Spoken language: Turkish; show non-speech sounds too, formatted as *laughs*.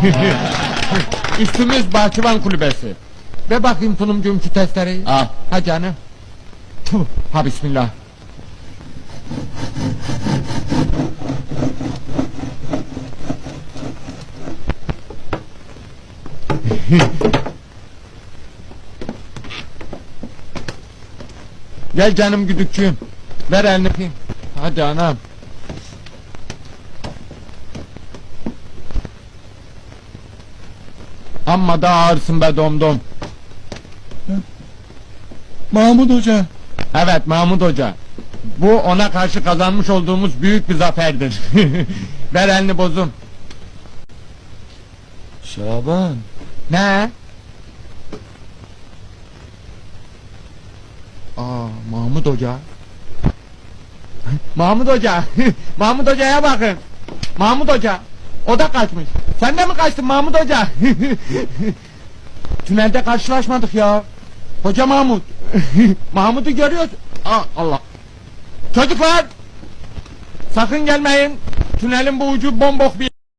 *laughs* Üstümüz bahçıvan kulübesi. Ve bakayım sunumcum şu testereyi. Al. Ha canım. Tuh, ha bismillah. *laughs* Gel canım güdükçüğüm. Ver elini. Hadi anam. Amma da ağırsın be domdom. Mahmut Hoca. Evet Mahmut Hoca. Bu ona karşı kazanmış olduğumuz büyük bir zaferdir. *laughs* Ver elini bozum. Şaban. Ne? Aa Mahmut Hoca. Mahmut Hoca. *laughs* Mahmut Hoca'ya bakın. Mahmut Hoca. O da kaçmış. Sen de mi kaçtın Mahmut Hoca? *laughs* Tünelde karşılaşmadık ya. Hoca Mahmut. Mahmut'u görüyoruz. Aa, Allah. Çocuklar. Sakın gelmeyin. Tünelin bu ucu bombok bir